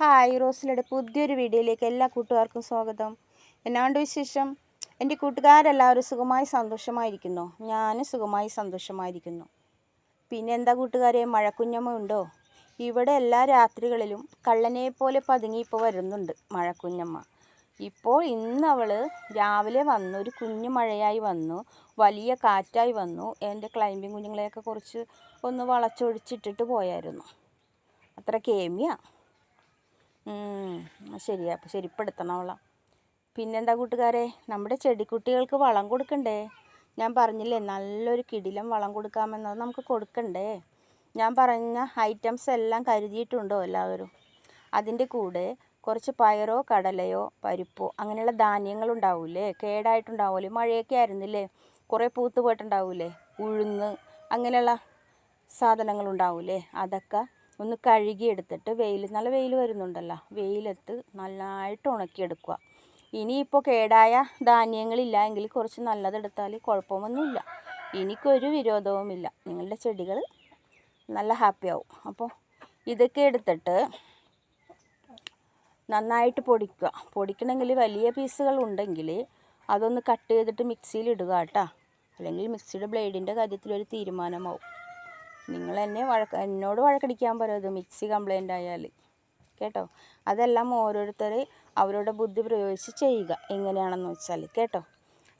Hi റോസിലയുടെ പുതിയൊരു വീഡിയോയിലേക്ക് എല്ലാ കൂട്ടുകാർക്കും സ്വാഗതം. എന്നാണ്ട് വിശേഷം? എന്റെ കൂട്ടുകാരെല്ലാവരും സുഖമായി സന്തോഷമായിരിക്കുന്നു. ഞാൻ സുഖമായി സന്തോഷമായിരിക്കുന്നു. പിന്നെ എന്താ കൂട്ടുകാരെ മഴക്കുഞ്ഞമ്മ ഉണ്ടോ? ഇവിടെ എല്ലാ രാത്രികളിലും കള്ളനെ പോലെ പതുങ്ങി ഇപ്പോൾ വരുന്നുണ്ട് മഴക്കുഞ്ഞമ്മ. ഇപ്പോൾ ഇന്ന് അവൾ രാവിലെ വന്നു ഒരു കുഞ്ഞു മഴയായി വന്നു വലിയ കാറ്റായി വന്നു. എന്റെ ക്ലൈമ്പിംഗ് കുഞ്ഞുങ്ങളെയൊക്കെ കുറച്ച് ഒന്ന് വളച്ചൊഴിച്ചിട്ടിട്ട് പോയായിരുന്നു. അത്ര കേമിയാ ഉം, ശരിയാ. അപ്പോൾ ശരിപ്പെടുത്തണം അവളെ പിന്നെന്താ കൂട്ടുകാരെ? നമ്മുടെ ചെടിക്കുട്ടികൾക്ക് വളം കൊടുക്കണ്ടേ? ഞാൻ പറഞ്ഞില്ലേ നല്ലൊരു കിടിലം വളം കൊടുക്കാമെന്നത് നമുക്ക് കൊടുക്കണ്ടേ? ഞാൻ പറഞ്ഞ ഐറ്റംസ് എല്ലാം കരുതിയിട്ടുണ്ടോ എല്ലാവരും? അതിന്റെ കൂടെ കുറച്ച് പയറോ കടലയോ പരിപ്പോ അങ്ങനെയുള്ള ധാന്യങ്ങൾ ഉണ്ടാവൂലേ കേടായിട്ടുണ്ടാവൂലേ? മഴയൊക്കെ ആയിരുന്നില്ലേ? കുറേ പൂത്ത് പോയിട്ടുണ്ടാവൂലേ? ഉഴുന്ന് അങ്ങനെയുള്ള സാധനങ്ങൾ ഉണ്ടാവൂലേ അതൊക്കെ ഒന്ന് കഴുകി എടുത്തിട്ട് വെയിൽ നല്ല വെയിൽ വരുന്നുണ്ടല്ലോ. വെയിലത്ത് നന്നായിട്ട് ഉണക്കിയെടുക്കുക. ഇനിയിപ്പോൾ കേടായ ധാന്യങ്ങളില്ല എങ്കിൽ കുറച്ച് നല്ലതെടുത്താൽ കുഴപ്പമൊന്നുമില്ല. എനിക്കൊരു വിരോധവുമില്ല. നിങ്ങളുടെ ചെടികൾ നല്ല ഹാപ്പിയാവും. അപ്പോൾ ഇതൊക്കെ എടുത്തിട്ട് നന്നായിട്ട് പൊടിക്കുക. പൊടിക്കണമെങ്കിൽ വലിയ പീസുകൾ ഉണ്ടെങ്കിൽ അതൊന്ന് കട്ട് ചെയ്തിട്ട് മിക്സിയിൽ ഇടുക കേട്ടോ. അല്ലെങ്കിൽ മിക്സിയുടെ ബ്ലേഡിന്റെ കാര്യത്തിൽ ഒരു തീരുമാനമാവും. നിങ്ങൾ എന്നെ വഴക്ക് എന്നോട് വഴക്കടിക്കാൻ പറയരുത് മിക്സി കംപ്ലൈന്റ് ആയാൽ കേട്ടോ? അതെല്ലാം ഓരോരുത്തർ അവരുടെ ബുദ്ധി പ്രയോഗിച്ച് ചെയ്യുക. എങ്ങനെയാണെന്ന് വെച്ചാൽ കേട്ടോ?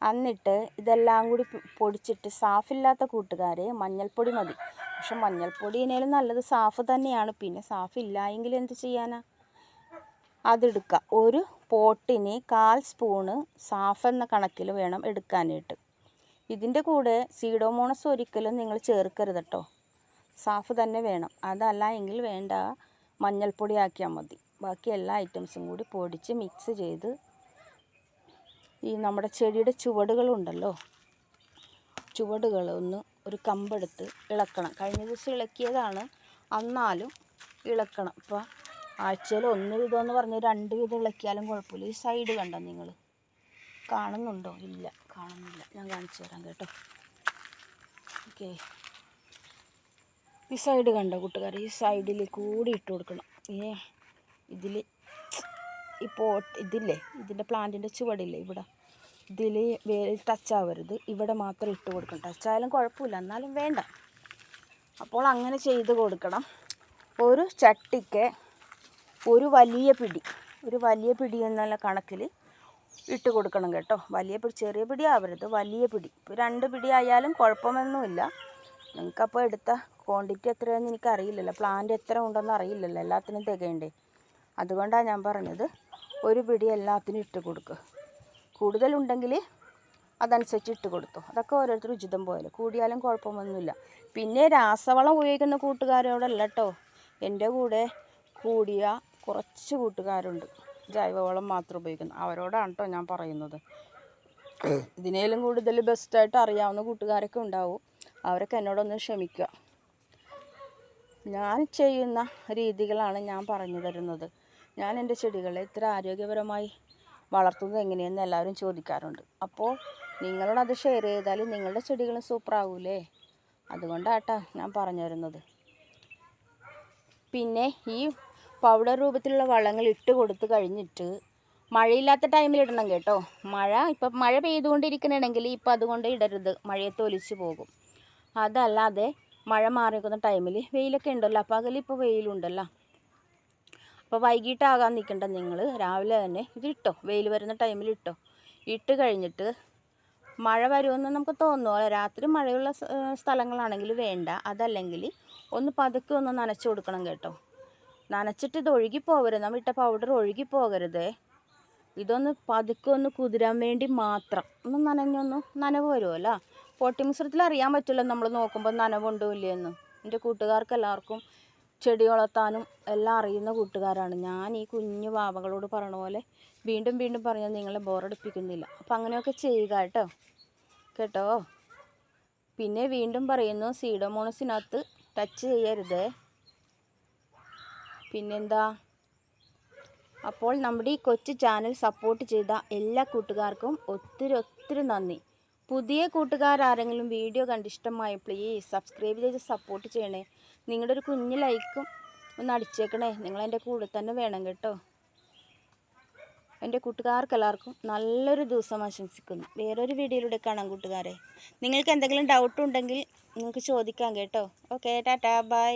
എന്നിട്ട് ഇതെല്ലാം കൂടി പൊടിച്ചിട്ട് സാഫില്ലാത്ത കൂട്ടുകാർ മഞ്ഞൾപ്പൊടി മതി. പക്ഷെ മഞ്ഞൾപ്പൊടിനേലും നല്ലത് സാഫ് തന്നെയാണ്. പിന്നെ സാഫ് ഇല്ലായെങ്കിൽ എന്ത് ചെയ്യാനാ? അതെടുക്കുക ഒരു പോട്ടിന് കാൽ സ്പൂണ് സാഫ് എന്ന കണക്കിൽ വേണം എടുക്കാനായിട്ട്. ഇതിന്റെ കൂടെ സീഡോമോണസ് ഒരിക്കലും നിങ്ങൾ ചേർക്കരുത് കേട്ടോ സാഫ് തന്നെ വേണം. അതല്ല എങ്കിൽ വേണ്ട. മഞ്ഞൾപ്പൊടി ആക്കിയാൽ മതി. ബാക്കി എല്ലാ ഐറ്റംസും കൂടി പൊടിച്ച് മിക്സ് ചെയ്ത് ഈ നമ്മുടെ ചെടിയുടെ ചുവടുകളുണ്ടല്ലോ. ചുവടുകൾ ഒന്ന് ഒരു കമ്പെടുത്ത് ഇളക്കണം. കഴിഞ്ഞ ദിവസം ഇളക്കിയതാണ്. എന്നാലും ഇളക്കണം. ഇപ്പോൾ ആഴ്ചയിൽ ഒന്ന് വീതം എന്ന് പറഞ്ഞ് രണ്ട് വീതം ഇളക്കിയാലും കുഴപ്പമില്ല. ഈ സൈഡ് കണ്ടോ നിങ്ങൾ കാണുന്നുണ്ടോ? ഇല്ല. കാണുന്നില്ല. ഞാൻ കാണിച്ചു തരാം കേട്ടോ. ഓക്കേ ഈ സൈഡ് കണ്ടോ കൂട്ടുകാർ ഈ സൈഡിൽ കൂടി ഇട്ട് കൊടുക്കണം. ഈ ഇതിൽ ഈ പോട്ട് ഇതില്ലേ? ഇതിന്റെ പ്ലാന്റിന്റെ ചുവടില്ലേ ഇവിടെ? ഇതിൽ വേലിൽ ടച്ച് ആവരുത്. ഇവിടെ മാത്രം ഇട്ട് കൊടുക്കണം. ടച്ച് ആയാലും കുഴപ്പമില്ല. എന്നാലും വേണ്ട. അപ്പോൾ അങ്ങനെ ചെയ്ത് കൊടുക്കണം. ഒരു ചട്ടിക്ക് ഒരു വലിയ പിടി ഒരു വലിയ പിടി എന്നുള്ള കണക്കിൽ ഇട്ട് കൊടുക്കണം കേട്ടോ. വലിയ പിടി ചെറിയ പിടി ആവരുത്. വലിയ പിടി. ഇപ്പോൾ രണ്ട് പിടി ആയാലും കുഴപ്പമൊന്നുമില്ല. നിങ്ങൾക്കപ്പോൾ എടുത്ത ക്വാണ്ടിറ്റി എത്രയാണെന്ന് എനിക്കറിയില്ലല്ലോ. പ്ലാന്റ് എത്ര ഉണ്ടെന്ന് അറിയില്ലല്ലോ. എല്ലാത്തിനും തികയണ്ടേ. അതുകൊണ്ടാണ് ഞാൻ പറഞ്ഞത് ഒരു പിടി എല്ലാത്തിനും ഇട്ട് കൊടുക്കുക കൂടുതലുണ്ടെങ്കിൽ അതനുസരിച്ച് ഇട്ട് കൊടുത്തു. അതൊക്കെ ഓരോരുത്തർ ഉചിതം പോലെ. കൂടിയാലും കുഴപ്പമൊന്നുമില്ല. പിന്നെ രാസവളം ഉപയോഗിക്കുന്ന കൂട്ടുകാരോടല്ല കേട്ടോ എന്റെ കൂടെ കൂടിയ കുറച്ച് കൂട്ടുകാരുണ്ട്. ജൈവവളം മാത്രം ഉപയോഗിക്കുന്നു. അവരോടാണ് കേട്ടോ ഞാൻ പറയുന്നത്. ഇതിനേലും കൂടുതൽ ബെസ്റ്റായിട്ട് അറിയാവുന്ന കൂട്ടുകാരൊക്കെ ഉണ്ടാവും. അവരൊക്കെ എന്നോടൊന്ന് ക്ഷമിക്കുക. ഞാൻ ചെയ്യുന്ന രീതികളാണ് ഞാൻ പറഞ്ഞു തരുന്നത്. ഞാൻ എന്റെ ചെടികളെ ഇത്ര ആരോഗ്യപരമായി വളർത്തുന്നത് എങ്ങനെയെന്ന് എല്ലാവരും ചോദിക്കാറുണ്ട്. അപ്പോൾ നിങ്ങളോട് അത് ഷെയർ ചെയ്താൽ നിങ്ങളുടെ ചെടികളും സൂപ്പറാവൂലേ അതുകൊണ്ടാട്ടാ ഞാൻ പറഞ്ഞു തരുന്നത്. പിന്നെ ഈ പൗഡർ രൂപത്തിലുള്ള വളങ്ങൾ ഇട്ട് കൊടുത്തു കഴിഞ്ഞിട്ട് മഴയില്ലാത്ത ടൈമിൽ ഇടണം കേട്ടോ. മഴ ഇപ്പം മഴ പെയ്തുകൊണ്ടിരിക്കണമെങ്കിൽ ഇപ്പം അതുകൊണ്ട് ഇടരുത്. മഴയത്ത് ഒലിച്ചു പോകും. അതല്ലാതെ മഴ മാറി നിൽക്കുന്ന ടൈമിൽ വെയിലൊക്കെ ഉണ്ടല്ലോ. പകൽ ഇപ്പോൾ വെയിലുണ്ടല്ലോ. അപ്പോൾ വൈകിട്ടാകാൻ നിൽക്കണ്ട നിങ്ങൾ രാവിലെ തന്നെ ഇത് ഇട്ടോ വെയിൽ വരുന്ന ടൈമിൽ ഇട്ടോ. ഇട്ട് കഴിഞ്ഞിട്ട് മഴ വരുമെന്ന് നമുക്ക് തോന്നുമോ രാത്രി മഴയുള്ള സ്ഥലങ്ങളാണെങ്കിൽ വേണ്ട. അതല്ലെങ്കിൽ ഒന്ന് പതുക്കെ ഒന്ന് നനച്ച് കൊടുക്കണം കേട്ടോ. നനച്ചിട്ട് ഇത് ഒഴുകി പോകരുത്. നമ്മൾ ഇട്ട പൗഡർ ഒഴുകി പോകരുതേ. ഇതൊന്ന് പതുക്കെ ഒന്ന് കുതിരാൻ വേണ്ടി മാത്രം. ഒന്ന് നനഞ്ഞൊന്ന് നനവ് വരുമല്ലോ പോട്ടി മിശ്രത്തിൽ അറിയാൻ പറ്റില്ല നമ്മൾ നോക്കുമ്പോൾ നനവുണ്ടോ ഇല്ലയെന്ന് എന്റെ കൂട്ടുകാർക്ക് എല്ലാവർക്കും ചെടി വളർത്താനും എല്ലാം അറിയുന്ന കൂട്ടുകാരാണ്. ഞാൻ ഈ കുഞ്ഞു പാവകളോട് പറഞ്ഞ പോലെ വീണ്ടും വീണ്ടും പറഞ്ഞാൽ നിങ്ങളെ ബോറടിപ്പിക്കുന്നില്ല അപ്പം അങ്ങനെയൊക്കെ ചെയ്യുക കേട്ടോ. കേട്ടോ? പിന്നെ വീണ്ടും പറയുന്നു സീഡോമോണസിനകത്ത് ടച്ച് ചെയ്യരുത്. പിന്നെന്താ? അപ്പോൾ നമ്മുടെ ഈ കൊച്ചു ചാനൽ സപ്പോർട്ട് ചെയ്ത എല്ലാ കൂട്ടുകാർക്കും ഒത്തിരി ഒത്തിരി നന്ദി. പുതിയ കൂട്ടുകാരാരെങ്കിലും വീഡിയോ കണ്ട് ഇഷ്ടമായി പ്ലീസ് സബ്സ്ക്രൈബ് ചെയ്ത് സപ്പോർട്ട് ചെയ്യണേ. നിങ്ങളുടെ ഒരു കുഞ്ഞു ലൈക്കും ഒന്ന് അടിച്ചേക്കണേ. നിങ്ങൾ എന്റെ കൂടെ തന്നെ വേണം കേട്ടോ. എന്റെ കൂട്ടുകാർക്ക് എല്ലാവർക്കും നല്ലൊരു ദിവസം ആശംസിക്കുന്നു. വേറൊരു വീഡിയോയിലൂടെ കാണാം കൂട്ടുകാരെ. നിങ്ങൾക്ക് എന്തെങ്കിലും ഡൗട്ട് ഉണ്ടെങ്കിൽ നിങ്ങൾക്ക് ചോദിക്കാം കേട്ടോ. Okay tata bye